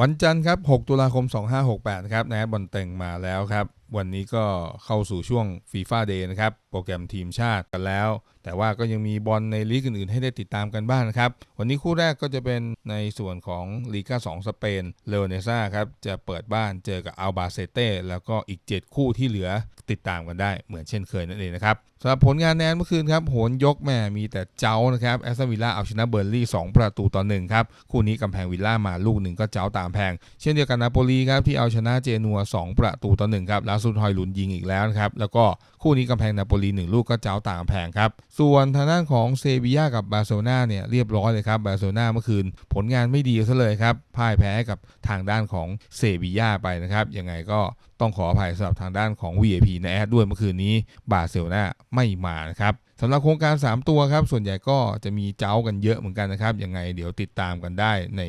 วันจันทร์ครับ 6 ตุลาคม 2568 นะครับนะฮะบอลเต็งมาแล้วครับวันนี้ก็เข้าสู่ช่วงฟีฟ่าเดย์นะครับ โปรแกรมทีมชาติกันแล้ว แต่ว่าก็ยังมีบอลในลีกอื่นๆ ให้ได้ติดตามกันบ้างนะครับ วันนี้คู่แรกก็จะเป็นในส่วนของลีกา2สเปนเลโอเนซ่าครับ จะเปิดบ้านเจอกับอัลบาเซเต้แล้วก็อีก 7 คู่ที่เหลือติดตามกันได้เหมือนเช่นเคยนั่นเองนะครับสำหรับผลงานแนนเมื่อคืนครับโหนยกแม่มีแต่เจ้านะครับแอสตันวิลล่าเอาชนะเบอร์ลี่2ประตูต่อหนึ่งครับคู่นี้กำแพงวิลล่ามาลูกหนึ่งก็เจ้าตามแพง เช่นเดียวกันนาโปลีครับที่เอาชนะเจนัว2ประตูต่อหนึ่งครับลาซุนฮอยลุนยิงอีกแล้วนะครับ แล้วก็คู่นี้กำแพงนาโปลี1ลูกก็เจ้าต่างแพงครับ ส่วนทางด้านของเซบียากับบาร์เซโลนาเนี่ยเรียบร้อยเลยครับบาร์เซโลนาเมื่อคืนผลงานไม่ดีซะเลยครับพ่ายแพ้กับทางด้านของเซบียาไปนะครับยังไงก็ต้องขออภัยสำหรับทางด้านของ VIP ในแอดด้วยเมื่อคืนนี้บาเซลนาไม่มานะครับสำหรับโครงการ 3 ตัวครับ ส่วนใหญ่ก็จะมีเจ้ากันเยอะเหมือนกันนะครับ ยังไงเดี๋ยวติดตามกันได้ใน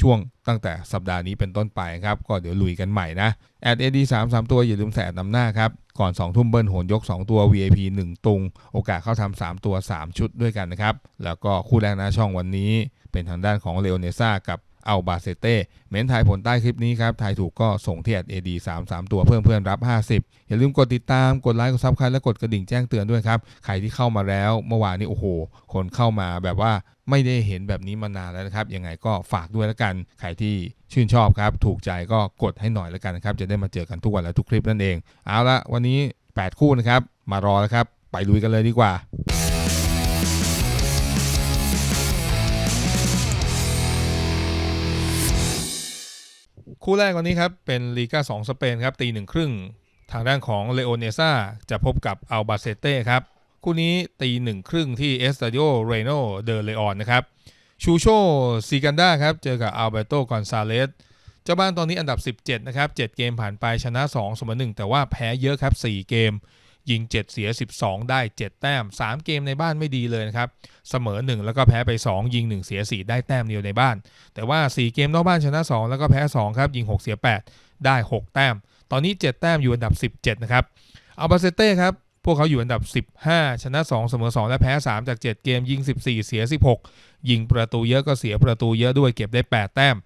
ช่วงตั้งแต่สัปดาห์นี้เป็นต้นไปครับ ก็เดี๋ยวลุยกันใหม่นะแอดเอดีสามสามตัวอย่าลืมแสดนำหน้าครับ ก่อน 2 ทุ่มเบิ้ลโหนยก 2 ตัว VIP 1 ตุง โอกาสเข้าทำ3ตัว 3 ชุดด้วยกันนะครับ แล้วก็คู่แรกหน้าช่องวันนี้ เป็นทางด้านของเลโอเนซ่ากับ เอาบาเซเต้เม้นทายผลใต้คลิปนี้ครับทายถูกก็ส่งที่แอดเอดีสามสามตัวเพิ่มเพื่อนรับ 50 อย่าลืมกดติดตามกดไลค์กดซับสไครต์และกดกระดิ่งแจ้งเตือนด้วยครับ ใครที่เข้ามาแล้วเมื่อวานนี้โอ้โห คนเข้ามาแบบว่าไม่ได้เห็นแบบนี้มานานแล้วนะครับ ยังไงก็ฝากด้วยแล้วกัน ใครที่ชื่นชอบครับ ถูกใจก็กดให้หน่อยแล้วกันครับ จะได้มาเจอกันทุกวันและทุกคลิปนั่นเอง เอาละวันนี้ 8 คู่นะครับ มารอแล้วครับ ไปลุยกันเลยดีกว่า คู่แรกวันนี้ครับ เป็นลีกา2สเปนครับ ตีหนึ่งครึ่ง ทางด้านของเลโอเนซ่าจะพบกับอัลบาเซเต้ครับ คู่นี้ตีหนึ่งครึ่งที่เอสตาดิโอเรโนเดเลออนนะครับ ชูโชซีกันดาครับ เจอกับอัลเบโตกอนซาเลสเจ้าบ้านตอนนี้อันดับ 17 นะครับ 7 เกมผ่านไปชนะ 2 เสมอ1แต่ว่าแพ้เยอะครับ 4 เกม ยิง 7 เสีย 12 ได้ 7 แต้ม 3 เกมในบ้านไม่ดีเลยนะครับเสมอ 1 แล้วก็แพ้ไป 2 ยิง 1 เสีย 4 ได้แต้มเดียวในบ้าน แต่ว่า 4 เกมนอกบ้านชนะ 2 แล้วก็แพ้ 2 ครับยิง 6 เสีย 8 ได้ 6 แต้ม ตอนนี้ 7 แต้มอยู่อันดับ 17 นะครับอัลบาเซเต้ครับพวกเขาอยู่อันดับ 15 ชนะ 2 เสมอ 2 และแพ้ 3 จาก 7 เกมยิง 14 เสีย 16 ยิงประตูเยอะก็เสียประตูเยอะด้วยเก็บได้ 8 แต้ม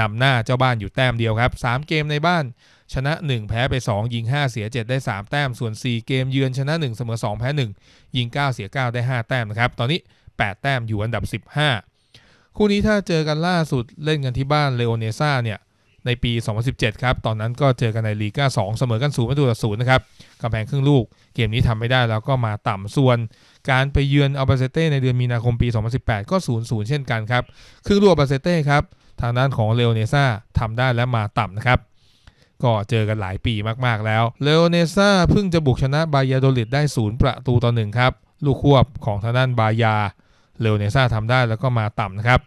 นำหน้าเจ้าบ้านอยู่แต้มเดียวครับ 3 เกมในบ้าน ชนะ 1 แพ้ไป 2 ยิง 5 เสีย 7 ได้ 3 แต้ม ส่วน 4 เกมเยือนชนะ 1 เสมอ 2 แพ้ 1 ยิง 9 เสีย 9 ได้ 5 แต้มนะครับ ตอนนี้ 8 แต้มอยู่อันดับ 15 คู่นี้ถ้าเจอกันล่าสุดเล่นกันที่บ้านเลโอเนซ่าเนี่ยในปี 2017 ครับ ตอนนั้นก็เจอกันในลีกา2 เสมอกัน0ประตูต่อ0นะครับกำแพงครึ่งลูก เกมนี้ทำไม่ได้แล้วก็มาต่ำส่วน การไปเยือนอัลบาเซเต้ในเดือนมีนาคมปี 2018 ก็ 0-0 เช่นกันครับ ครึ่งลูกอัลบาเซเต้ครับ ทางด้านของเลโอเนซ่าทำได้และมาต่ำนะครับ ก็เจอกันหลายปีมากๆแล้วเลโอเนซ่าเพิ่งจะบุกชนะบายาโดลิดได้0ประตูต่อ1ครับลูกควบของทางด้านบายาเลโอเนซ่าทำได้แล้วก็มาต่ำนะครับ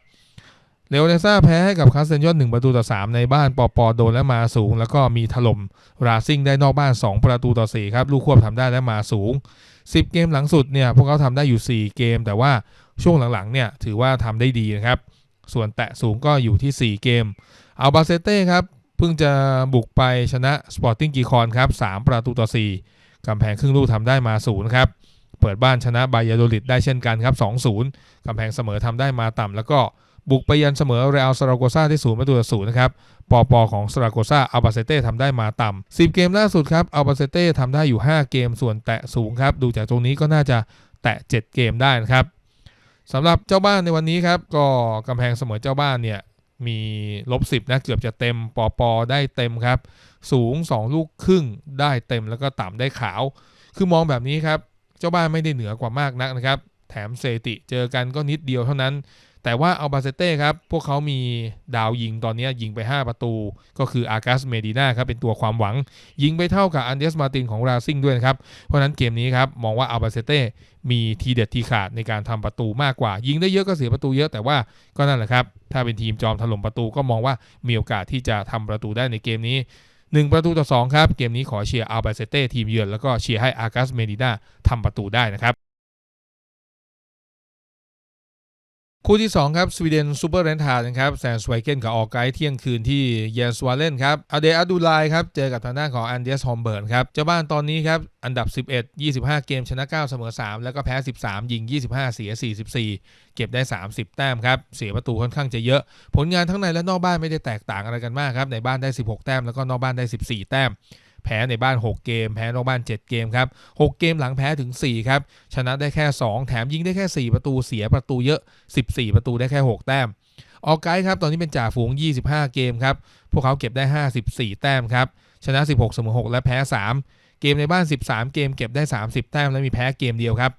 เลโอเนซ่าแพ้ให้กับคาสเซนยอน1ประตูต่อ 3 ในบ้านปอปอโดนและมาสูง แล้วก็มีถล่มราซิ่งได้นอกบ้าน 2 ประตูต่อ 4 ครับ ลูกควบทำได้และมาสูง 10 เกมหลังสุดเนี่ยพวกเขาทำได้อยู่ 4 เกม แต่ว่าช่วงหลังๆเนี่ยถือว่าทำได้ดีนะครับ ส่วนแตะสูงก็อยู่ที่ 4 เกม อัลบาเซเต้ครับ เพิ่งจะบุกไปชนะสปอร์ติ้งกีคอนครับ3ประตูต่อ 4กำแพงครึ่งลูกทำได้มาศูนย์ครับเปิดบ้านชนะบายาโดลิดได้เช่นกันครับ2-0กำแพงเสมอทำได้มาต่ำแล้วก็บุกไปยันเสมอเรอัลซาราโกซาที่ศูนย์ประตูต่อศูนย์นะครับ ปอปอของซาราโกซาอัลบาเซเต้ทำได้มาต่ำ10 เกมล่าสุดครับอัลบาเซเต้ทำได้อยู่ 5 เกมส่วนแตะสูงครับ ดูจากตรงนี้ก็น่าจะแตะ 7 เกมได้นะครับสำหรับเจ้าบ้านในวันนี้ครับ ก็กำแพงเสมอเจ้าบ้านเนี่ย มีลบ10นะเกือบจะเต็มปอปอได้เต็มครับ สูง 2 ลูกครึ่งได้เต็มแล้วก็ต่ำได้ขาว คือมองแบบนี้ครับ เจ้าบ้านไม่ได้เหนือกว่ามากนักนะครับ แถมเซติเจอกันก็นิดเดียวเท่านั้น แต่ว่าอัลบาเซเต้ครับ พวกเขามีดาวยิงตอนนี้ยิงไป 5 ประตู ก็คืออากัสเมดิน่าครับ เป็นตัวความหวัง ยิงไปเท่ากับอันเดสมาตินของราซิ่งด้วยนะครับ เพราะนั้นเกมนี้ครับ มองว่าอัลบาเซเต้มีทีเด็ดทีขาดในการทำประตูมากกว่า ยิงได้เยอะก็เสียประตูเยอะแต่ว่าก็นั่นแหละครับ ถ้าเป็นทีมจอมถล่มประตูก็มองว่ามีโอกาสที่จะทำประตูได้ในเกมนี้1 ประตูต่อ2ครับ เกมนี้ขอเชียร์อัลบาเซเต้ทีมเยือนแล้วก็เชียร์ให้อากัสเมดิน่าทำประตูได้นะครับ คู่ที่ 2 ครับ สวีเดนซูเปอร์เรนทานะครับแซนสไวเกนกับออกไกด์เที่ยงคืนที่เยนสวาเลนครับอเดอดูไลครับ เจอกับทางด้านของอันเดียสฮอมเบิร์นครับ เจ้าบ้านตอนนี้ครับ อันดับ 11 25 เกมชนะ 9 เสมอ 3 แล้วก็แพ้ 13 ยิง 25 เสีย 44 เก็บได้ 30 แต้มครับ เสียประตูค่อนข้างจะเยอะ ผลงานทั้งในและนอกบ้านไม่ได้แตกต่างอะไรกันมากครับในบ้านได้ 16 แต้มแล้วก็นอกบ้านได้ 14 แต้ม แพ้ในบ้าน 6 เกม แพ้นอกบ้าน 7 เกมครับ 6 เกมหลังแพ้ถึง 4 ครับ ชนะได้แค่ 2 แถมยิงได้แค่ 4 ประตูเสียประตูเยอะ 14 ประตูได้แค่ 6 แต้ม ออกไกด์ครับตอนนี้เป็นจ่าฝูง 25 เกมครับ พวกเขาเก็บได้ 54 แต้มครับ ชนะ 16เสมอ6และแพ้ 3เกมในบ้าน 13 เกมเก็บได้ 30 แต้ม และมีแพ้เกมเดียวครับ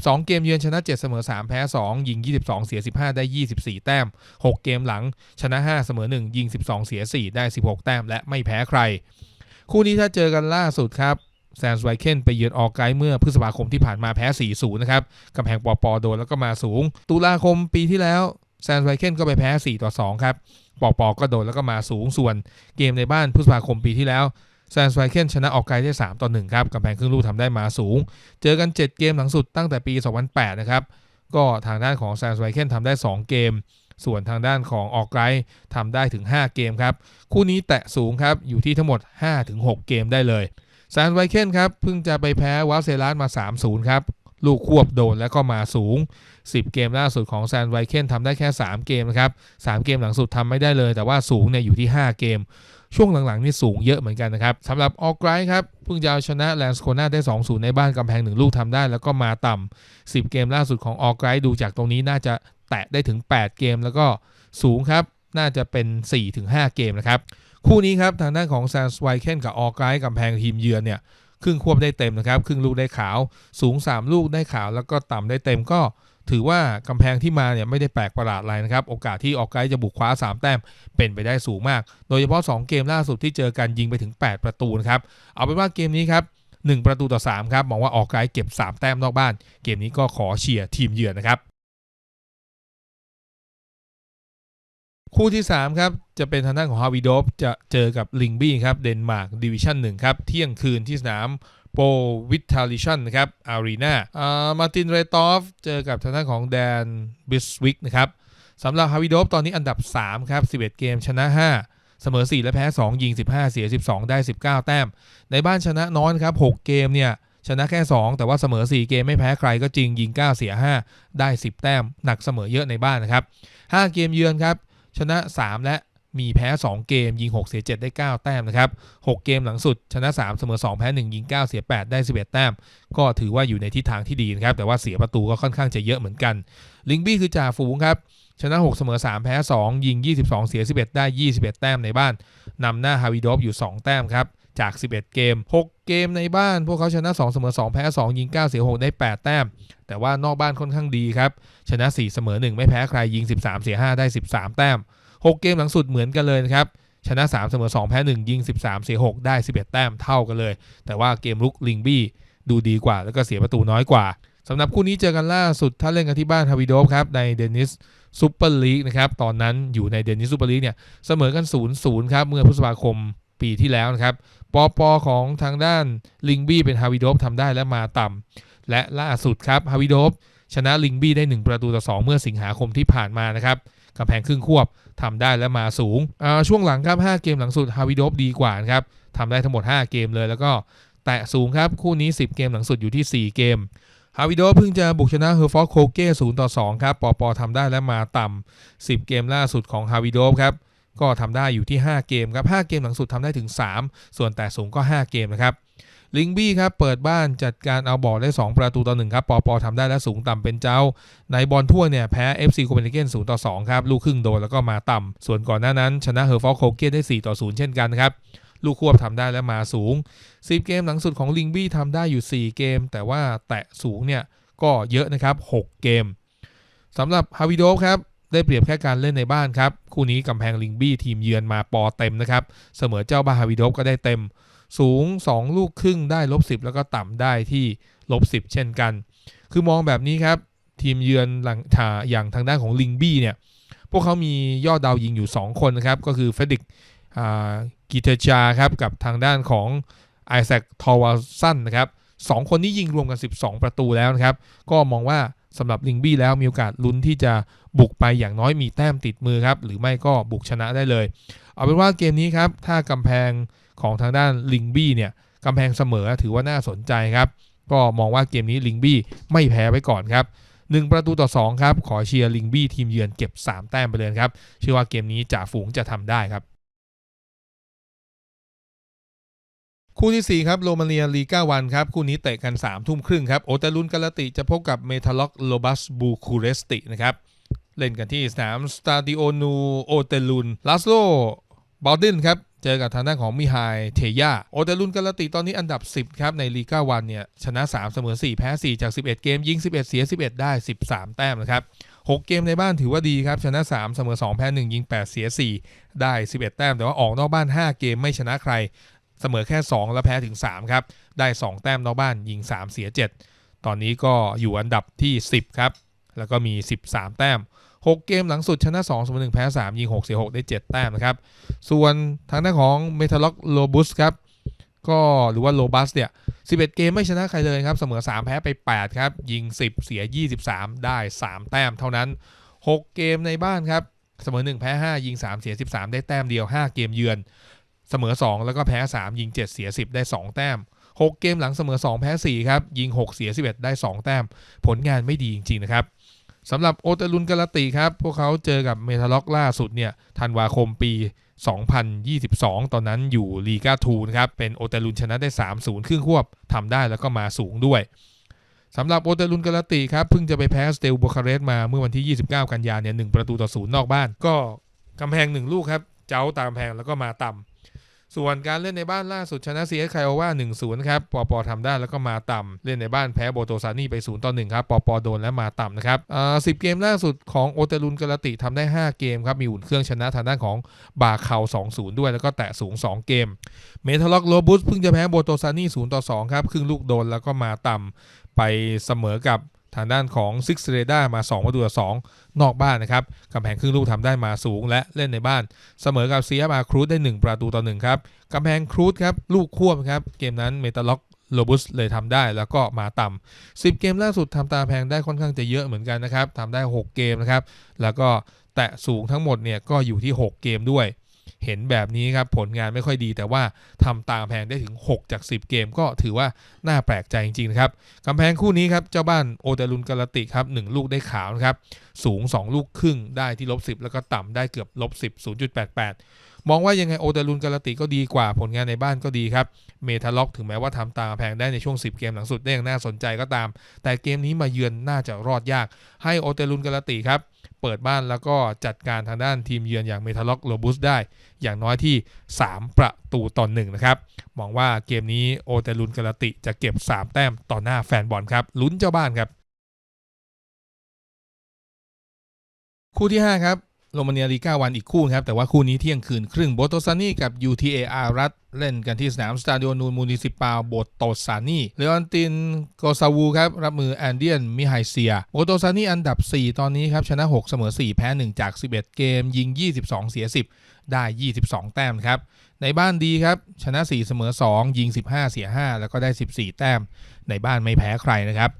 12 เกมเยือนชนะ 7 เสมอ 3 แพ้ 2 ยิง 22 เสีย 15 ได้ 24 แต้ม 6 เกมหลังชนะ 5 เสมอ 1 ยิง 12 เสีย 4 ได้ 16 แต้ม และไม่แพ้ใคร คู่นี้ถ้าเจอกันล่าสุดครับแซนส์ไวเคนไปเยือนออกไกด์เมื่อพฤษภาคมที่ผ่านมาแพ้ 4-0 นะครับกำแพงปอปอโดนแล้วก็มาสูง ตุลาคมปีที่แล้วแซนส์ไวเคนก็ไปแพ้4ต่อ2ครับ ปอปอก็โดนแล้วก็มาสูงส่วนเกมในบ้านพฤษภาคมปีที่แล้วแซนส์ไวเคนชนะออกไกด์ได้ 3 ต่อ 1 ครับกำแพงครึ่งลูกทำได้มาสูง เจอกัน 7 เกมหลังสุดตั้งแต่ปี 2008 นะครับ ก็ทางด้านของแซนส์ไวเคนทำได้ 2 เกม ส่วนทางด้านของออกไกด์ทำได้ถึง 5 เกมครับ คู่นี้แตะสูงครับอยู่ที่ทั้งหมด 5-6 เกมได้เลยแซนไวเคนครับเพิ่งจะไปแพ้วาเซรัสมา 3-0 ครับลูกควบโดนแล้วก็มาสูง 10 เกมล่าสุดของแซนไวเคนทำได้แค่ 3 เกมนะครับ 3 เกมหลังสุดทำไม่ได้เลย แต่ว่าสูงเนี่ยอยู่ที่ 5 เกม ช่วงหลังๆนี่สูงเยอะเหมือนกันนะครับสำหรับออกไกด์ครับเพิ่งจะเอาชนะแลนสโคนาได้ 2-0 ในบ้านกำแพงหนึ่งลูกทำได้แล้วก็มาต่ำ10 เกมล่าสุดของออกไกด์ดูจากตรงนี้น่าจะ ตะได้ถึง 8 เกม แล้วก็สูงครับ น่าจะเป็น 4-5 เกมนะครับ คู่นี้ครับ ทางด้านของแซนสไวเคนกับออกไกด์กำแพงทีมเยือนเนี่ย ครึ่งควบได้เต็มนะครับ ครึ่งลูกได้ขาว สูง 3 ลูกได้ขาว แล้วก็ต่ำได้เต็มก็ถือว่ากำแพงที่มาเนี่ยไม่ได้แปลกประหลาดอะไรนะครับ โอกาสที่ออกไกด์จะบุกคว้า 3 แต้มเป็นไปได้สูงมาก โดยเฉพาะ 2 เกมล่าสุดที่เจอกันยิงไปถึง 8 ประตูนะครับ เอาเป็นว่าเกมนี้ครับ 1 ประตูต่อ 3 ครับมองว่าออกไกด์เก็บ 3 แต้มนอกบ้าน เกมนี้ก็ขอเชียร์ทีมเยือนนะครับ คู่ที่ 3 ครับ จะเป็นทางด้านของฮาวิโดฟจะเจอกับลิงบี้ครับ เดนมาร์กดิวิชั่น1ครับ เที่ยงคืนที่สนามโปวิทาลิชันนะครับ อารีนาอ่ามาตินเรตอฟ เจอกับทางด้านของแดนบิสวิกนะครับสำหรับฮาวิโดฟตอนนี้อันดับ 3 ครับ 11 เกมชนะ 5 เสมอ 4 และแพ้ 2 ยิง 15 เสีย 12 ได้ 19 แต้ม ในบ้านชนะน้อยครับ 6 เกมเนี่ยชนะแค่ 2 แต่ว่าเสมอ 4 เกมไม่แพ้ใครก็จริงยิง 9 เสีย 5 ได้ 10 แต้ม หนักเสมอเยอะในบ้านนะครับ 5 เกมเยือนครับ ชนะ 3 และมีแพ้ 2 เกม ยิง 6 เสีย 7 ได้ 9 แต้มนะครับ 6 เกมหลังสุด ชนะ 3 เสมอ 2 แพ้ 1 ยิง 9 เสีย 8 ได้ 11 แต้ม ก็ถือว่าอยู่ในทิศทางที่ดีนะครับ แต่ว่าเสียประตูก็ค่อนข้างจะเยอะเหมือนกัน ลิงบี้คือจ่าฝูงครับ ชนะ 6 เสมอ 3 แพ้ 2 ยิง 22 เสีย 11 ได้ 21 แต้มในบ้านนำหน้าฮาวิโดฟอยู่ 2 แต้มครับ จาก 11 เกม 6 เกมในบ้าน พวกเขาชนะ 2 เสมอ 2 แพ้ 2 ยิง 9 เสีย 6 ได้ 8 แต้ม แต่ว่านอกบ้านค่อนข้างดีครับ ชนะ 4 เสมอ 1 ไม่แพ้ใครยิง 13 เสีย 5 ได้ 13 แต้ม 6 เกมหลังสุดเหมือนกันเลยนะครับชนะ 3 เสมอ 2 แพ้ 1 ยิง 13 เสีย 6 ได้ 11 แต้มเท่ากันเลย แต่ว่าเกมลุกลิงบี้ดูดีกว่า แล้วก็เสียประตูน้อยกว่าสำหรับคู่นี้เจอกันล่าสุด ถ้าเล่นกันที่บ้านฮาวิโดฟครับ ในเดนิสซูเปอร์ลีกนะครับ ตอนนั้นอยู่ในเดนิสซูเปอร์ลีกเนี่ย เสมอกัน 0-0 ครับ เมื่อพฤษภาคม ปีที่แล้วนะครับปอปอของทางด้านลิงบี้เป็นฮาวิโดฟทำได้และมาต่ำและล่าสุดครับฮาวิโดฟชนะลิงบี้ได้ 1 ประตูต่อ 2 เมื่อสิงหาคมที่ผ่านมานะครับกำแพงครึ่งควบทำได้และมาสูง ช่วงหลังครับ 5 เกมหลังสุดฮาวิโดฟดีกว่านะครับทำได้ทั้งหมด 5 เกมเลย แล้วก็แตะสูงครับ คู่นี้ 10 เกมหลังสุดอยู่ที่ 4 เกมฮาวิโดเพิ่งจะบุกชนะเฮอร์ฟอร์โคเก้0ต่อ2ครับปอปอทำได้และมาต่ำ10 เกมล่าสุดของฮาวิโดครับ ก็ทำได้อยู่ที่ 5 เกมครับ 5 เกมหลังสุดทำได้ถึง 3 ส่วนแต่สูงก็ 5 เกมนะครับลิงบี้ครับเปิดบ้านจัดการเอาบอลได้ 2 ประตูต่อ1ครับปอปอทำได้และสูงต่ำเป็นเจ้า ในบอลทั่วเนี่ยแพ้ FC โคเปนเฮเกน0ต่อ2ครับลูกครึ่งโดนแล้วก็มาต่ำส่วนก่อนหน้านั้น ชนะเฮอร์ฟอร์โคเก้ได้ 4 ต่อ 0 เช่นกันครับลูกควบทำได้และมาสูง 10 เกมหลังสุดของลิงบี้ทำได้อยู่ 4 เกม แต่ว่าแตะสูงเนี่ยก็เยอะนะครับ 6 เกมสำหรับฮาวิโดฟครับ ได้เปรียบแค่การเล่นในบ้านครับ คู่นี้กำแพงลิงบี้ทีมเยือนมาปอเต็มนะครับ เสมอเจ้าบาฮาวิดฟก็ได้เต็ม สูง 2 ลูกครึ่งได้ลบ10 แล้วก็ต่ำได้ที่ลบ10 เช่นกัน คือมองแบบนี้ครับ ทีมเยือนหลังถาอย่างทางด้านของลิงบี้เนี่ย พวกเขามียอดดาวยิงอยู่ 2 คนนะครับ ก็คือเฟดิกกิเทจาครับกับทางด้านของไอแซคทอวาสันนะครับสองคนนี้ยิงรวมกัน 12 ประตูแล้วนะครับ ก็มองว่าสำหรับลิงบี้แล้วมีโอกาสลุ้นที่จะ บุกไปอย่างน้อยมีแต้มติดมือครับ หรือไม่ก็บุกชนะได้เลย เอาเป็นว่าเกมนี้ครับ ถ้ากำแพงของทางด้านลิงบี้เนี่ยกำแพงเสมอถือว่าน่าสนใจครับ ก็มองว่าเกมนี้ลิงบี้ไม่แพ้ไว้ก่อนครับ1ประตูต่อ2ครับ ขอเชียร์ลิงบี้ทีมเยือนเก็บ 3 แต้มไปเลยครับ เชื่อว่าเกมนี้จ่าฝูงจะทำได้ครับ คู่ที่ 4 ครับ โรมาเนียลีกาวันครับ คู่นี้เตะกัน3ทุ่มครึ่งครับ โอเตลุนกาลติจะพบกับเมทัลล็อกโลบัสบูคูเรสตินะครับ เล่นกันที่สนามสตาดิโอนูโอเตลุนลาสโลบอลดินครับเจอกับทางด้านของมิไฮเทยาโอเตลุนกาลติตอนนี้อันดับ 10 ครับ ในลีกาวันเนี่ย ชนะ 3 เสมอ 4 แพ้ 4 จาก 11 เกม ยิง 11 เสีย 11 ได้ 13 แต้มนะครับ 6 เกมในบ้านถือว่าดีครับ ชนะ 3 เสมอ 2 แพ้ 1 ยิง 8 เสีย 4 ได้ 11 แต้ม แต่ว่าออกนอกบ้าน 5 เกมไม่ชนะใคร เสมอแค่ 2 แล้วแพ้ถึง 3 ครับ ได้ 2 แต้มนอกบ้านยิง 3 เสีย 7 ตอนนี้ก็อยู่อันดับที่ 10 ครับแล้วก็มี 13 แต้ม 6 เกมหลังสุดชนะ2เสมอ1แพ้ 3 ยิง 6 เสีย 6 ได้ 7 แต้มนะครับ ส่วนทางด้านของเมทัลล็อกโลบุสครับก็หรือว่าโลบัสเนี่ย 11 เกมไม่ชนะใครเลยครับ เสมอ 3 แพ้ไป 8 ครับ ยิง 10 เสีย 23 ได้ 3 แต้มเท่านั้น 6 เกมในบ้านครับ เสมอ 1 แพ้ 5 ยิง 3 เสีย 13 ได้แต้มเดียว 5 เกมเยือน เสมอ 2 แล้วก็แพ้ 3 ยิง 7 เสีย 10 ได้ 2 แต้ม 6 เกมหลังเสมอ 2 แพ้ 4 ครับ ยิง 6 เสีย 11 ได้ 2 แต้ม ผลงานไม่ดีจริง ๆ นะครับ สำหรับโอเตลุนกาลติครับ พวกเขาเจอกับเมทัลล็อกล่าสุดเนี่ยธันวาคมปี 2022 ตอนนั้นอยู่ลีกาทูนะครับ เป็นโอเตลุนชนะได้ 3-0 ครึ่งควบทำได้แล้วก็มาสูงด้วยสำหรับโอเตลุนกาลติครับเพิ่งจะไปแพ้สเตลบูคาเรสมาเมื่อวันที่ 29 กันยายนเนี่ย1ประตูต่อศูนย์นอกบ้านก็กำแพง 1 ลูกครับ เจ้าตามแพงแล้วก็มาต่ำ ส่วนการเล่นในบ้านล่าสุดชนะ CS ไคโอวา1-0 ครับ ปอปอทำได้แล้วก็มาต่ำเล่นในบ้านแพ้โบโตซานี่ไป0ต่อ1ครับ ปอปอโดนและมาต่ำนะครับอ่า10เกมล่าสุดของโอเตลุนกาลติทำได้ 5 เกมครับ มีอุ่นเครื่องชนะทางด้านของบาเคา2-0 ด้วยแล้วก็แตะสูง 2 เกม เมทัลล็อกโลบุสเพิ่งจะแพ้โบโตซานี่0ต่อ2ครับครึ่งลูกโดนแล้วก็มาต่ำไปเสมอกับ ทางด้านของซิกเรดามา 2 ประตูต่อ2นอกบ้านนะครับกำแพงครึ่งลูกทำได้มาสูงและเล่นในบ้าน เสมอกับเซียมาครูดได้ 1 ประตูต่อ1ครับกำแพงครูดครับลูกควบครับเกมนั้นเมตาล็อกโลบุสเลยทำได้แล้วก็มาต่ำ10 เกมล่าสุดทำตาแพงได้ค่อนข้างจะเยอะเหมือนกันนะครับทำได้ 6 เกมนะครับ แล้วก็แตะสูงทั้งหมดเนี่ยก็อยู่ที่ 6 เกมด้วย เห็นแบบนี้ครับผลงานไม่ค่อยดี แต่ว่าทำตามแพงได้ถึง 6 จาก 10 เกมก็ถือว่าน่าแปลกใจจริงๆนะครับกำแพงคู่นี้ครับเจ้าบ้านโอเตลุนกาลติครับ1ลูกได้ขาวนะครับสูง 2 ลูกครึ่งได้ที่ลบ10 แล้วก็ต่ำได้เกือบลบ10 0.88มองว่ายังไงโอเตลุนกาลติก็ดีกว่าผลงานในบ้านก็ดีครับ เมทาล็อกถึงแม้ว่าทำตามแพงได้ในช่วง 10 เกมหลังสุดได้อย่างน่าสนใจก็ตาม แต่เกมนี้มาเยือนน่าจะรอดยาก ให้โอเตลุนกาลติครับ เปิดบ้านแล้วก็จัดการทางด้านทีมเยือนอย่างเมทัลล็อกโรบุสได้ อย่างน้อยที่ 3 ประตูต่อหนึ่งนะครับ มองว่าเกมนี้โอเตลุนกาลติจะเก็บ 3 แต้มต่อหน้าแฟนบอลครับลุ้นเจ้าบ้านครับ คู่ที่ 5 ครับ โรมาเนียลีกาวันอีกคู่ครับแต่ว่าคู่นี้เที่ยงคืนครึ่งโบโตซานีกับ UTAR รัฐเล่นกันที่สนามสตาดิโอนูนมูนิซิปาลโบโตซานีเลออนตินโกซาวูครับรับมือแอนเดียนมิไฮเซียโบโตซานีอันดับ 4 ตอนนี้ครับชนะ 6 เสมอ 4 แพ้ 1 จาก 11 เกม ยิง 22 เสีย 10 ได้ 22 แต้มครับในบ้านดีครับ ชนะ 4 เสมอ 2 ยิง 15 เสีย 5 แล้วก็ได้ 14 แต้ม ในบ้านไม่แพ้ใครนะครับ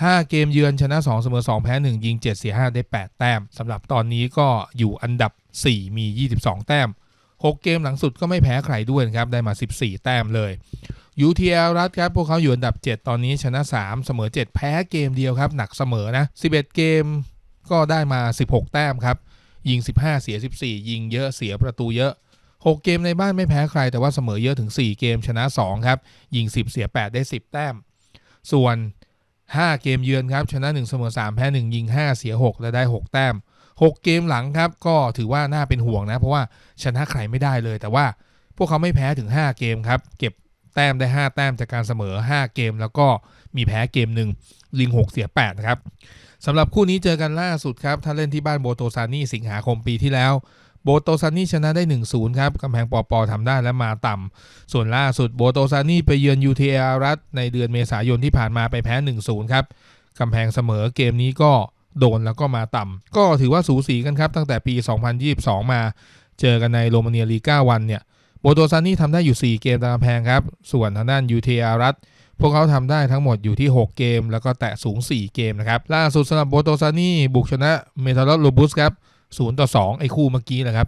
5 เกมเยือนชนะ 2 เสมอ 2 แพ้ 1 ยิง 7 เสีย 5 ได้ 8 แต้มสำหรับตอนนี้ก็อยู่อันดับ 4 มี 22 แต้ม 6 เกมหลังสุดก็ไม่แพ้ใครด้วยครับ ได้มา 14 แต้มเลย UTL รัฐครับ พวกเขาอยู่อันดับ 7 ตอนนี้ชนะ 3 เสมอ 7 แพ้เกมเดียวครับ หนักเสมอนะ 11 เกมก็ได้มา 16 แต้มครับ ยิง 15 เสีย 14 ยิงเยอะเสียประตูเยอะ 6 เกมในบ้านไม่แพ้ใคร แต่ว่าเสมอเยอะถึง 4 เกมชนะ 2 ครับ ยิง 10 เสีย 8 ได้ 10 แต้ม ส่วน 5 เกมเยือนครับ ชนะ 1 เสมอ 3 แพ้ 1 ยิง 5 เสีย 6 และได้ 6 แต้ม 6 เกมหลังครับ ก็ถือว่าน่าเป็นห่วงนะ เพราะว่าชนะใครไม่ได้เลย แต่ว่าพวกเขาไม่แพ้ถึง 5 เกมครับ เก็บแต้มได้ 5 แต้มจากการเสมอ 5 เกม แล้วก็มีแพ้เกมหนึ่งลิง 6 เสีย8นะครับสำหรับคู่นี้เจอกันล่าสุดครับ ถ้าเล่นที่บ้านโบโตซานี่สิงหาคมปีที่แล้ว โบโตซานี่ชนะได้ 1-0 ครับกำแพงปอปอทำได้และมาต่ำส่วนล่าสุดโบโตซานี่ไปเยือน UTL รัฐในเดือนเมษายนที่ผ่านมาไปแพ้ 1-0 ครับกำแพงเสมอเกมนี้ก็โดนแล้วก็มาต่ำก็ถือว่าสูสีกันครับ ตั้งแต่ปี 2022 มาเจอกันในโรมาเนียลีก้าวันเนี่ยโบโตซานี่ทำได้อยู่ 4 เกมตามกำแพงครับ ส่วนทางด้าน UTL รัฐพวกเขาทำได้ทั้งหมดอยู่ที่ 6 เกม แล้วก็แตะสูง 4 เกมนะครับ ล่าสุดสำหรับโบโตซานี่บุกชนะเมทัลโลบุสครับ 0ต่อ2ไอ้คู่เมื่อกี้นะครับ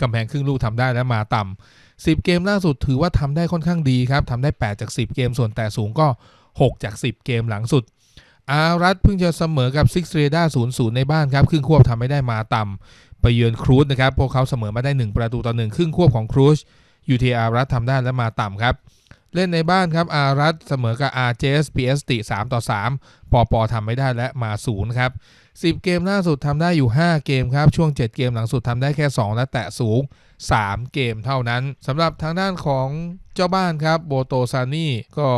กำแพงครึ่งลูกทำได้และมาต่ำ10 เกมล่าสุดถือว่าทำได้ค่อนข้างดีครับทำได้ 8 จาก 10 เกมส่วนแต่สูงก็ 6 จาก 10 เกมหลังสุด อารัตเพิ่งจะเสมอกับซิกเรดา0-0ในบ้านครับ ครึ่งควบทำไม่ได้มาต่ำไปเยือนครูซนะครับ พวกเขาเสมอมาได้ 1 ประตูต่อ1ครึ่งควบของครูซยูทีอารัตทำได้และมาต่ำครับเล่นในบ้านครับอารัตเสมอกับ RJS PS ติ3ต่อ 3ปอปอทำไม่ได้และมา0ครับ 10 เกมล่าสุดทำได้อยู่ 5 เกมครับ ช่วง 7 เกมหลังสุดทำได้แค่ 2 และแตะสูง 3 เกมเท่านั้นสำหรับทางด้านของเจ้าบ้านครับโบโตซานี่ก็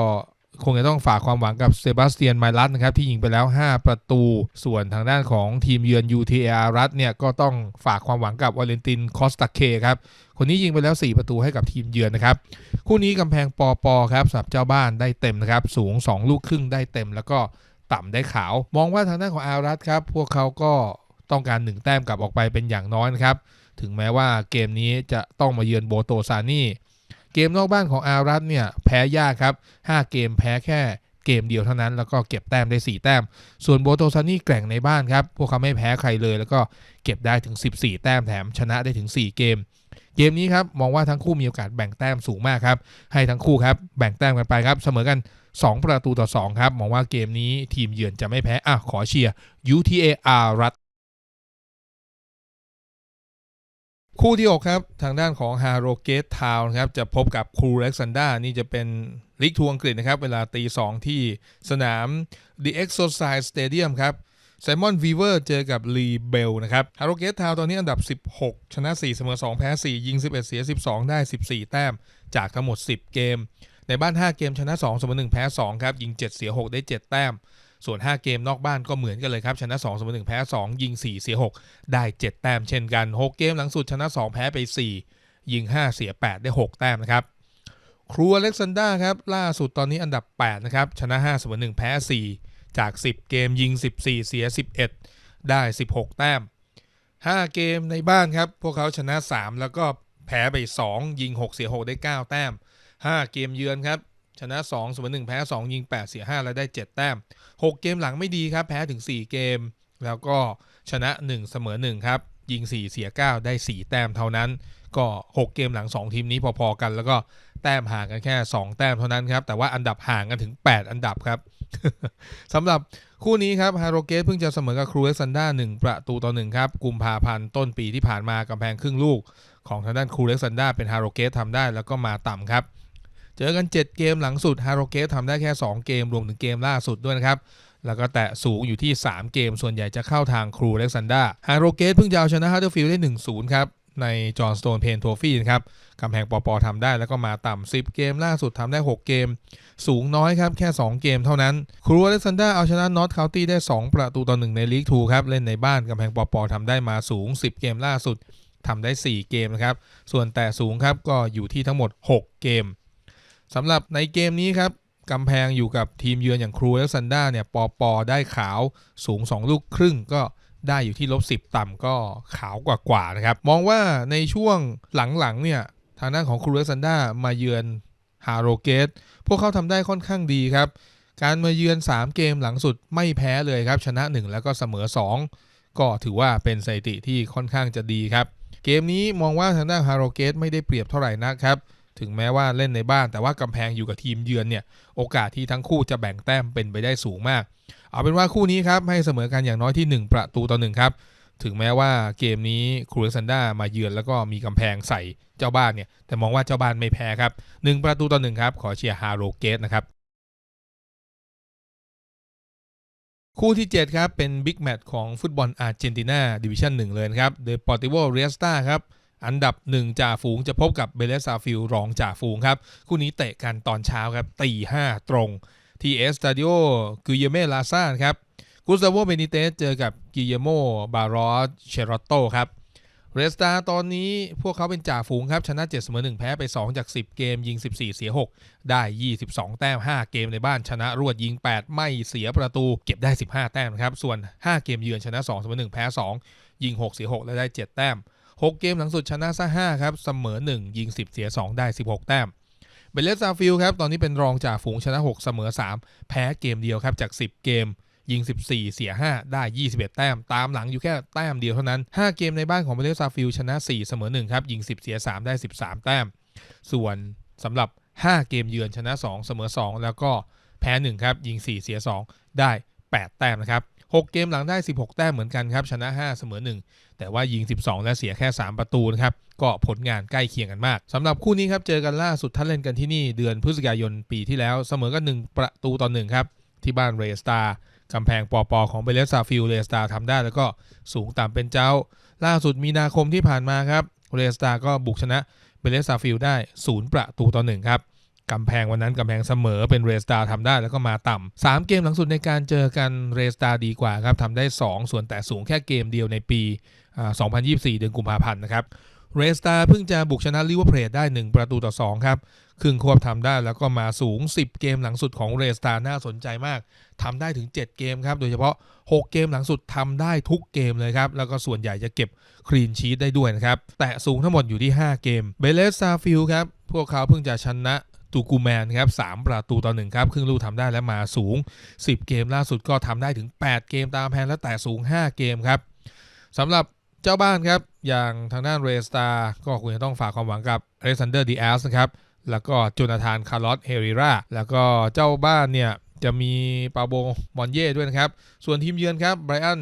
คงจะต้องฝากความหวังกับเซบาสเตียนไมลัสนะครับที่ยิงไปแล้ว 5 ประตู ส่วนทางด้านของทีมเยือน UTR รัฐเนี่ยก็ต้องฝากความหวังกับวาเลนตินคอสตาเคครับคนนี้ยิงไปแล้ว 4 ประตูให้กับทีมเยือนนะครับคู่นี้กำแพงปอปอครับสับเจ้าบ้านได้เต็มนะครับสูง 2 ลูกครึ่งได้เต็มแล้วก็ ต่ำได้ขาว มองว่าทางด้านของอารัตครับ พวกเขาก็ต้องการ1แต้มกลับออกไปเป็นอย่างน้อยนะครับ ถึงแม้ว่าเกมนี้จะต้องมาเยือนโบโตซานี่ เกมนอกบ้านของอารัตเนี่ยแพ้ยากครับ 5 เกมแพ้แค่เกมเดียวเท่านั้นแล้วก็เก็บแต้มได้ 4 แต้ม ส่วนโบโตซานี่แกร่งในบ้านครับ พวกเขาไม่แพ้ใครเลยแล้วก็เก็บได้ถึง 14 แต้มแถมชนะได้ถึง 4 เกม เกมนี้ครับมองว่าทั้งคู่มีโอกาสแบ่งแต้มสูงมากครับ ให้ทั้งคู่ครับแบ่งแต้มกันไปครับเสมอกัน 2 ประตูต่อ 2 ครับมองว่าเกมนี้ทีมเยือนจะไม่แพ้อะขอเชียร์ UTAR รัฐคู่ที่ 6 ครับ ทางด้านของ Harrogate Town ครับ จะพบกับครูเล็กซันดานี่จะเป็นลีกทัวร์อังกฤษนะครับ เวลาตี 2 ที่สนาม The Exercise Stadium ครับไซมอนวีเวอร์เจอกับลีเบลนะครับฮาร์โรเกตทาวตอนนี้อันดับ 16 ชนะ 4 เสมอ 2 แพ้ 4 ยิง 11 เสีย 12 ได้ 14 แต้ม จากทั้งหมด 10 เกม ในบ้าน 5 เกมชนะ2เสมอ1แพ้2ครับยิง 7 เสีย 6 ได้ 7 แต้ม ส่วน 5 เกมนอกบ้านก็เหมือนกันเลยครับชนะ2เสมอ1แพ้ 2 ยิง 4 เสีย 6 ได้ 7 แต้มเช่นกัน 6 เกมหลังสุดชนะ 2 แพ้ไป 4 ยิง 5 เสีย 8 ได้ 6 แต้มนะครับครูอเล็กซานดาครับล่าสุดตอนนี้อันดับ 8 นะครับ ชนะ5เสมอ1แพ้ 4 จาก 10 เกมยิง 14 เสีย 11 ได้ 16 แต้ม 5 เกมในบ้านครับ พวกเขาชนะ 3 แล้วก็แพ้ไป 2 ยิง 6 เสีย 6 ได้ 9 แต้ม 5 เกมเยือนครับ ชนะ2เสมอ1แพ้ 2 ยิง 8 เสีย 5 แล้วได้ 7 แต้ม 6 เกมหลังไม่ดีครับ แพ้ถึง 4 เกม แล้วก็ชนะ 1 เสมอ 1 ครับ ยิง 4 เสีย 9 ได้ 4 แต้มเท่านั้น ก็ 6 เกมหลัง 2 ทีมนี้พอๆกัน แล้วก็แต้มห่างกันแค่ 2 แต้มเท่านั้นครับ แต่ว่าอันดับห่างกันถึง 8 อันดับครับสำหรับคู่นี้ครับฮาโรเกตเพิ่งจะเสมอกับครูเอซันดา1ประตูต่อ1ครับกุมภาพันธ์ต้นปีที่ผ่านมากำแพงครึ่งลูก ของทางด้านครูเล็กซันดาเป็นฮาโรเกตทำได้แล้วก็มาต่ำครับ เจอกัน 7 เกมหลังสุดฮาโรเกตทำได้แค่ 2 เกม รวมถึงเกมล่าสุดด้วยนะครับ แล้วก็แตะสูงอยู่ที่ 3 เกม ส่วนใหญ่จะเข้าทางครูเล็กซันดาฮาโรเกตเพิ่งจะเอาชนะฮัตเตอร์ฟิลด์ได้ 1-0 ครับในจอห์นสโตนเพนโทฟี่นะครับกำแพงปอปอทำได้แล้วก็มาต่ำ10 เกมล่าสุดทำได้ 6 เกม สูงน้อยครับ แค่ 2 เกมเท่านั้น ครูอเล็กซานดาเอาชนะนอตเคาน์ตี้ได้ 2 ประตูต่อ 1 ในลีก2ครับ เล่นในบ้านกำแพงปอปอทำได้มาสูง 10 เกมล่าสุดทำได้ 4 เกมนะครับ ส่วนแต่สูงครับก็อยู่ที่ทั้งหมด 6 เกม สำหรับในเกมนี้ครับกำแพงอยู่กับทีมเยือนอย่างครูเอลซันด้าเนี่ยปอปอได้ขาวสูง 2 ลูกครึ่งก็ได้อยู่ที่ลบ 10 ต่ำก็ขาวกว่าๆนะครับ มองว่าในช่วงหลังๆเนี่ยทางด้านของครูเอลซันด้ามาเยือนฮาโรเกตพวกเขาทำได้ค่อนข้างดีครับ การมาเยือน 3 เกมหลังสุดไม่แพ้เลยครับ ชนะ 1 แล้วก็เสมอ 2 ก็ถือว่าเป็นสถิติที่ค่อนข้างจะดีครับ เกมนี้มองว่าทางด้านฮาโรเกตไม่ได้เปรียบเท่าไหร่นะครับ ถึงแม้ว่าเล่นในบ้านแต่ว่ากำแพงอยู่กับทีมเยือนเนี่ย โอกาสที่ทั้งคู่จะแบ่งแต้มเป็นไปได้สูงมาก เอาเป็นว่าคู่นี้ครับ ให้เสมอกันอย่างน้อยที่ 1 ประตูต่อ1ครับ ถึงแม้ว่าเกมนี้ครูเอซันดามาเยือนแล้วก็มีกำแพงใส่เจ้าบ้านเนี่ย แต่มองว่าเจ้าบ้านไม่แพ้ครับ1ประตูต่อ1ครับ ขอเชียร์ฮาโรเกตนะครับคู่ที่ 7 ครับ เป็นบิ๊กแมตช์ของฟุตบอลอาร์เจนตินาดิวิชั่น1เลยนะครับเดปอร์ติโวเรสตาครับ อันดับ 1 จ่าฝูงจะพบกับเบเลซาฟิลรองจ่าฝูงครับ คู่นี้เตะกันตอนเช้าครับตี5ตรงทีเอสตาดิโอกิเยเมลาซาครับกุสตาโวเบนิเตสเจอกับกิเยโมบารอสเชโรโตครับเรสตาตอนนี้พวกเขาเป็นจ่าฝูงครับ ชนะ 7 เสมอ 1 แพ้ไป 2 จาก 10 เกม ยิง 14 เสีย 6 ได้ 22 แต้ม 5 เกมในบ้านชนะรวดยิง 8 ไม่เสียประตูเก็บได้ 15 แต้มครับ ส่วน 5 เกมเยือนชนะ 2 เสมอ 1 แพ้ 2 ยิง 6 เสีย 6 และได้ 7 แต้ม 6 เกมหลังสุดชนะซะ5ครับเสมอ 1 ยิง 10 เสีย 2 ได้ 16 แต้มเบลเลสซาฟิลครับตอนนี้เป็นรองจากฝูงชนะ 6 เสมอ 3 แพ้เกมเดียวครับจาก 10 เกม ยิง 14 เสีย 5 ได้ 21 แต้ม ตามหลังอยู่แค่แต้มเดียวเท่านั้น 5 เกมในบ้านของเบลเลสซาฟิลชนะ 4 เสมอ 1 ครับ ยิง 10 เสีย 3 ได้ 13 แต้ม ส่วนสำหรับ 5 เกมเยือนชนะ 2 เสมอ 2 แล้วก็แพ้ 1 ครับ ยิง 4 เสีย 2 ได้ 8 แต้มนะครับ 6 เกมหลังได้ 16 แต้มเหมือนกันครับชนะ 5 เสมอ 1 แต่ว่ายิง 12 และเสียแค่ 3 ประตูนะครับก็ผลงานใกล้เคียงกันมากสำหรับคู่นี้ครับเจอกันล่าสุดท่านเล่นกันที่นี่เดือนพฤศจิกายนปีที่แล้วเสมอกัน1ประตูต่อ1ครับที่บ้านเรสตาร์กำแพงปอปอของเบเลสซาฟิลเรสตาร์ทำได้แล้วก็สูงต่ำเป็นเจ้า ล่าสุดมีนาคมที่ผ่านมาครับเรสตาร์ก็บุกชนะเบเลสซาฟิลได้ 0 ประตูต่อ1ครับ กำแพงวันนั้นกำแพงเสมอเป็นเรสตาร์ทำได้แล้วก็มาต่ำสามเกมหลังสุดในการเจอกันเรสตาร์ดีกว่าครับทำได้ 2 ส่วนแต่สูงแค่เกมเดียวในปีอ่า2024 เดือนกุมภาพันธ์นะครับเรสตาร์เพิ่งจะบุกชนะลิเวอร์เพลได้ 1 ประตูต่อ 2 ครับ ครึ่งควบทำได้แล้วก็มาสูง 10 เกมหลังสุดของเรสตาร์น่าสนใจมากทำได้ถึง 7 เกมครับ โดยเฉพาะ 6 เกมหลังสุดทำได้ทุกเกมเลยครับ แล้วก็ส่วนใหญ่จะเก็บคลีนชีตได้ด้วยนะครับ แต่สูงทั้งหมดอยู่ที่ 5 เกมเบเลสซาฟิลครับ พวกเขาเพิ่งจะชนะ ตูกูแมนครับ3ประตูต่อ1ครับครึ่งลูกทำได้และมาสูง 10 เกมล่าสุดก็ทำได้ถึง 8 เกมตามแผนและแต่สูง 5 เกมครับสำหรับเจ้าบ้านครับ อย่างทางด้านเรสตาก็คงจะต้องฝากความหวังกับเล็กซานเดอร์ดีแอสนะครับแล้วก็จูนาธานคาร์ลอสเฮริราแล้วก็เจ้าบ้านเนี่ยจะมีปาโบมอนเย่ด้วยนะครับ ส่วนทีมเยือนครับไบรอัน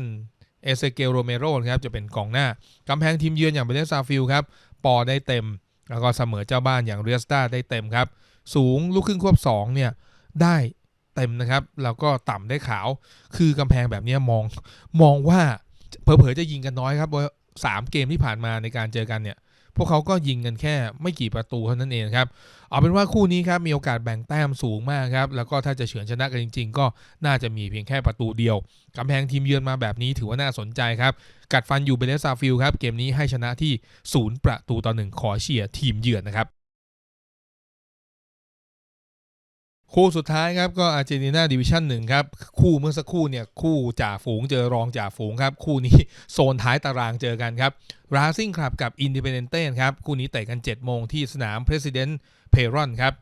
เอเซเกลโรเมโรครับจะเป็นกองหน้ากำแพงทีมเยือนอย่างเบเลสซาฟิลครับปอได้เต็ม แล้วก็เสมอเจ้าบ้านอย่างเรียสตาได้เต็มครับ สูงลูกครึ่งควบ2เนี่ยได้เต็มนะครับ แล้วก็ต่ำได้ขาว คือกำแพงแบบนี้มองมองว่าเผลอๆจะยิงกันน้อยครับเพราสามเกมที่ผ่านมาในการเจอกันเนี่ย พวกเขาก็ยิงกันแค่ไม่กี่ประตูเท่านั้นเองครับ เอาเป็นว่าคู่นี้ครับมีโอกาสแบ่งแต้มสูงมากครับ แล้วก็ถ้าจะเฉือนชนะกันจริง ๆ ก็น่าจะมีเพียงแค่ประตูเดียว กำแพงทีมเยือนมาแบบนี้ถือว่าน่าสนใจครับ กัดฟันอยู่เบเลสซาฟิลครับ เกมนี้ให้ชนะที่ 0 ประตูต่อหนึ่งขอเชียร์ทีมเยือนนะครับ คู่สุดท้ายครับก็อาร์เจนตินาดิวิชั่นหนึ่งครับ คู่เมื่อสักครู่เนี่ยคู่จ่าฝูงเจอรองจ่าฝูงครับ คู่นี้โซนท้ายตารางเจอกันครับราซิ่งคลับกับอินดิเพนเดนเต้ครับ คู่นี้เตะกัน 7 โมงที่สนาม President p e r o n ครับ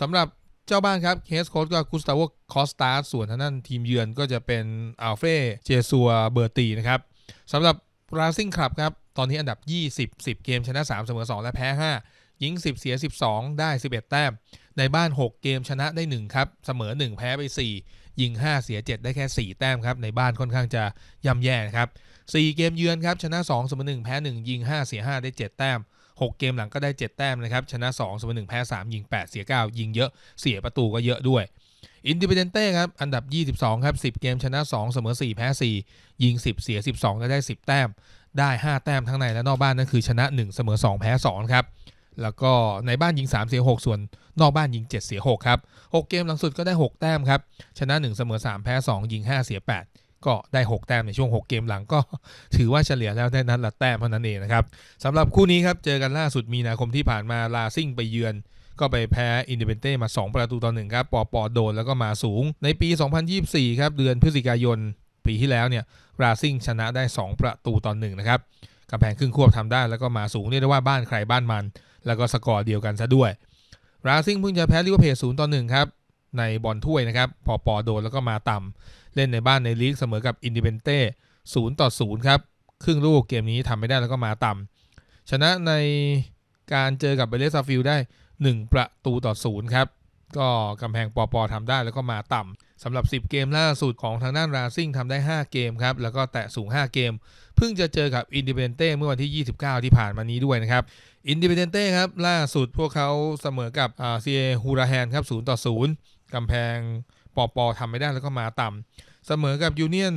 สำหรับเจ้าบ้านครับเคสโค้ดก็กุสตาโวคอสตาส่วนทางด้นทีมเยือนก็จะเป็นอัลเฟเจซัวเบอร์ตีนะครับสำหรับราซิ่งคลับครับตอนนี้อันดับ 20 10 เกมชนะ 3 เสมอ 2 และแพ้ 5 ยิง 10 เสีย 12 ได้ 11 แต้ม ในบ้าน 6 เกมชนะได้ 1 ครับ เสมอ 1 แพ้ไป 4 ยิง 5 เสีย 7 ได้แค่ 4 แต้มครับ ในบ้านค่อนข้างจะย่ำแย่นะครับ 4 เกมเยือนครับ ชนะ 2 เสมอ 1 แพ้ 1 ยิง 5 เสีย 5 ได้ 7 แต้ม 6 เกมหลังก็ได้ 7 แต้มนะครับชนะ 2 เสมอ 1 แพ้ 3 ยิง 8 เสีย 9 ยิงเยอะ เสียประตูก็เยอะด้วยอินดิเพเดนเต้ครับ อันดับ 22 ครับ 10 เกมชนะ 2 เสมอ 4 แพ้ 4 ยิง 10 เสีย 12และได้ 10 แต้ม ได้ 5 แต้มทั้งในและนอกบ้านนั่นคือชนะ 1 เสมอ 2 แพ้ 2 ครับ แล้วก็ในบ้านยิง 3 เสีย 6 ส่วนนอกบ้านยิง 7 เสีย 6 ครับ 6 เกมหลังสุดก็ได้ 6 แต้มครับ ชนะ 1 เสมอ 3 แพ้ 2 ยิง 5 เสีย 8 ก็ได้ 6 แต้มในช่วง 6 เกมหลังก็ถือว่าเฉลี่ยแล้วได้นัดละแต้มเท่านั้นเองนะครับสำหรับคู่นี้ครับ เจอกันล่าสุดมีนาคมที่ผ่านมาลาซิ่งไปเยือนก็ไปแพ้อินดิเ n นเต้มา 2 ประตูต่อ1ครับ ปอปอโดนแล้วก็มาสูง ในปี 2024 ครับ เดือนพฤศจิกายน ปีที่แล้วเนี่ยราซิ่งชนะได้ 2 ประตูต่อ1นะครับกำแพงครึ่งควบทำได้แล้วก็มาสูงเรียกได้ว่าบ้านใครบ้านมัน แล้วก็สกอร์เดียวกันซะด้วยราซิ่งเพิ่งจะแพ้ลิเวอร์พูลศูนย์ต่อหนึ่งครับในบอลถ้วยนะครับ พอปอโดนแล้วก็มาต่ำเล่นในบ้านในลีกเสมอกับอินดิเพนเต้ศูนย์ต่อศูนย์ครับ ครึ่งลูกเกมนี้ทำไม่ได้แล้วก็มาต่ำชนะในการเจอกับเบเลสซาฟิลได้ 1 ประตูต่อศูนย์ครับ ก็กำแพงปอปอทำได้แล้วก็มาต่ำสำหรับ 10 เกมล่าสุดของทางด้านราซิ่งทำได้ 5 เกมครับ แล้วก็แตะสูง 5 เกม เพิ่งจะเจอกับอินดิเ n นเต้เมื่อวันที่ 29 ที่ผ่านมานี้ด้วยนะครับอินดิเพเดนเต้ครับ ล่าสุดพวกเขาเสมอกับอ่าซีเอฮูราแฮนครับ0ต่อ0กำแพงปอปอทำไม่ได้แล้วก็มาต่ำเสมอกับยูเนียน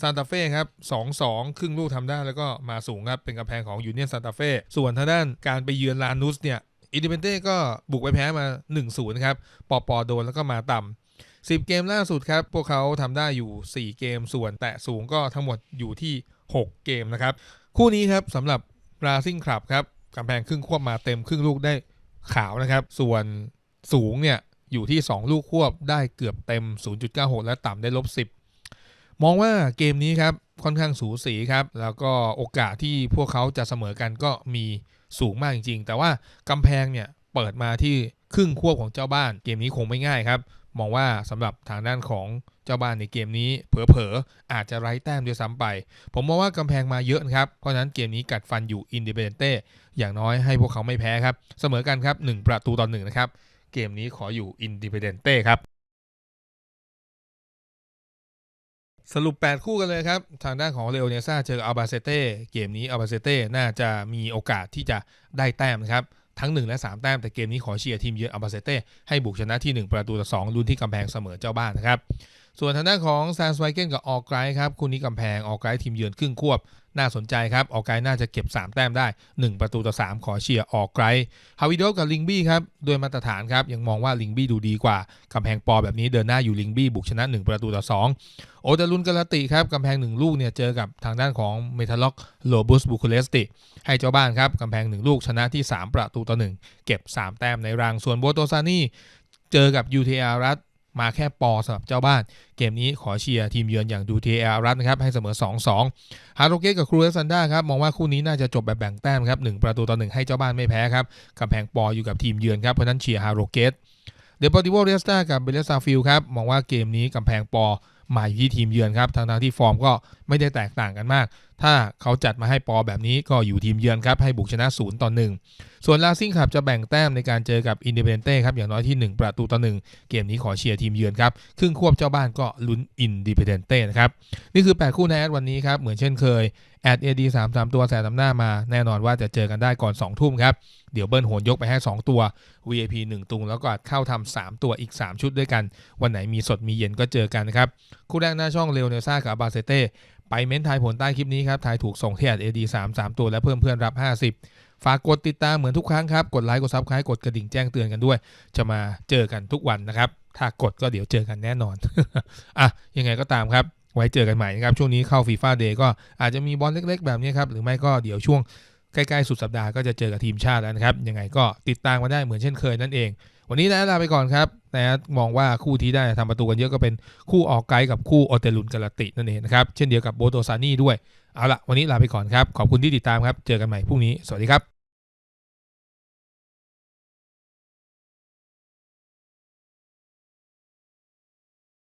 ซานตาเฟ่ครับ2-2 ครึ่งลูกทำได้แล้วก็มาสูงครับ เป็นกำแพงของยูเนียนซานตาเฟ่ส่วนทางด้านการไปเยือนลานุสเนี่ย อินดิเพนเต้ก็บุกไปแพ้มา 1-0 ครับ ปอปอโดนแล้วก็มาต่ำ10 เกมล่าสุดครับ พวกเขาทำได้อยู่ 4 เกมส่วนแตะสูงก็ทั้งหมดอยู่ที่ 6 เกมนะครับ คู่นี้ครับสำหรับราซิ่งคลับครับกำแพงครึ่งควบมาเต็มครึ่งลูกได้ขาวนะครับ ส่วนสูงเนี่ยอยู่ที่ 2 ลูกควบได้เกือบเต็ม 0.96 และต่ำได้ลบ 10 มองว่าเกมนี้ครับค่อนข้างสูสีครับ แล้วก็โอกาสที่พวกเขาจะเสมอกันก็มี สูงมากจริง ๆ แต่ว่ากำแพงเนี่ยเปิดมาที่ครึ่งควบของเจ้าบ้าน เกมนี้คงไม่ง่ายครับมองว่าสำหรับทางด้านของเจ้าบ้านในเกมนี้ เผลอๆ อาจจะไร้แต้มด้วยซ้ำไป ผมมองว่ากำแพงมาเยอะนะครับ เพราะฉะนั้นเกมนี้กัดฟันอยู่อินดิเ n เดนเต้อย่างน้อยให้พวกเขาไม่แพ้ครับ เสมอกันครับ 1 ประตูต่อหนึ่งนะครับ เกมนี้ขออยู่อินดิเ n เดนเต้ครับ สรุป 8 คู่กันเลยครับ ทางด้านของเรโอเนซ่าเจออัลบาเซเต้เกมนี้อัลบาเซเต้น่าจะมีโอกาสที่จะได้แต้มนะครับ ทั้ง 1 และ 3 แต้ม แต่เกมนี้ขอเชียร์ทีมเยือนอัลบาเซเต้ให้บุกชนะที่ 1 ประตูต่อ2ลุ้นที่กำแพงเสมอเจ้าบ้านนะครับ ส่วนทางด้านของแซนสไวเกนกับออกไกรครับคู่นี้กำแพงออกไกรทีมเยือนครึ่งควบ น่าสนใจครับ ออกไกรน่าจะเก็บ 3 แต้มได้ 1 ประตูต่อ 3 ขอเชียร์ออกไกรฮาวิโดกับลิงบี้ครับโดยมาตรฐานครับ ยังมองว่าลิงบี้ดูดีกว่ากำแพงปอแบบนี้เดินหน้าอยู่ลิงบี้บุกชนะ 1 ประตูต่อ 2 โอเดลุนกาลาติครับกำแพง 1 ลูกเนี่ยเจอกับทางด้านของเมทัลล็อกโลบุสบูคูเลสติให้เจ้าบ้านครับกำแพง 1 ลูกชนะที่ 3 ประตูต่อ1เก็บ 3 แต้มในรังส่วนโบโตซานี่เจอกับ UTR รัฐ มาแค่ปอสำหรับเจ้าบ้าน เกมนี้ขอเชียร์ทีมเยือนอย่าง UTR รัตนะครับ ให้เสมอ 2-2 ฮาร์โรเกตกับครูเอซันด้าครับ มองว่าคู่นี้น่าจะจบแบบแบ่งแต้มครับ1ประตูต่อหนึ่งให้เจ้าบ้านไม่แพ้ครับกำแพงปออยู่กับทีมเยือนครับเพราะนั้นเชียร์ฮาร์โรเกตเดปอติโวเรสตากับเบเลซาฟิลครับมองว่าเกมนี้กำแพงปอ มาอยู่ที่ทีมเยือนครับทางทางๆที่ฟอร์มก็ไม่ได้แตกต่างกันมาก ถ้าเขาจัดมาให้ปอแบบนี้ก็อยู่ทีมเยือนครับให้บุกชนะ0ต่อ1ส่วนลาซิ่งขับจะแบ่งแต้มในการเจอกับอินเด e เพนเต้ครับอย่างน้อยที่ 1 ประตูต่อ1เกมนี้ขอเชียร์ทีมเยือนครับครึ่งควบเจ้าบ้านก็ลุ้นอินดิเพเดนเต้นะครับนี่คือ 8 คู่ในแอดวันนี้ครับเหมือนเช่นเคย แอดเอดีสามสามตัวแสนนำหน้ามาแน่นอนว่าจะเจอกันได้ก่อน 2 ทุ่มครับ เดี๋ยวเบิ้ลโหนยกไปให้ 2 ตัว VIP 1 ตุง แล้วก็เข้าทำ3ตัวอีก 3 ชุดด้วยกัน วันไหนมีสดมีเย็นก็เจอกันนะครับ คู่แรกหน้าช่องเลโอเนซ่ากับบาเซเต้ไปเม้นทายผลใต้คลิปนี้ครับทายถูกส่งที่แอดเอดีสามสามตัวและเพิ่มเพื่อนรับ 50 ฝากกดติดตามเหมือนทุกครั้งครับ กดไลค์กดซับสไครต์กดกระดิ่งแจ้งเตือนกันด้วย จะมาเจอกันทุกวันนะครับถ้ากดก็เดี๋ยวเจอกันแน่นอนอะยังไงก็ตามครับ ไว้เจอกันใหม่นะครับ ช่วงนี้เข้าฟีฟ่าเดย์ก็อาจจะมีบอลเล็ก ๆ แบบนี้ครับ หรือไม่ก็เดี๋ยวช่วงใกล้ๆสุดสัปดาห์ก็จะเจอกับทีมชาติแล้วนะครับ ยังไงก็ติดตามมาได้เหมือนเช่นเคยนั่นเอง วันนี้นะลาไปก่อนครับนะมองว่าคู่ที่ได้ทำประตูกันเยอะก็เป็นคู่ออกไกด์กับคู่โอเตลุนกาลตินั่นเองนะครับ เช่นเดียวกับโบโตซานี่ด้วย เอาละวันนี้ลาไปก่อนครับ ขอบคุณที่ติดตามครับ เจอกันใหม่พรุ่งนี้ สวัสดีครับ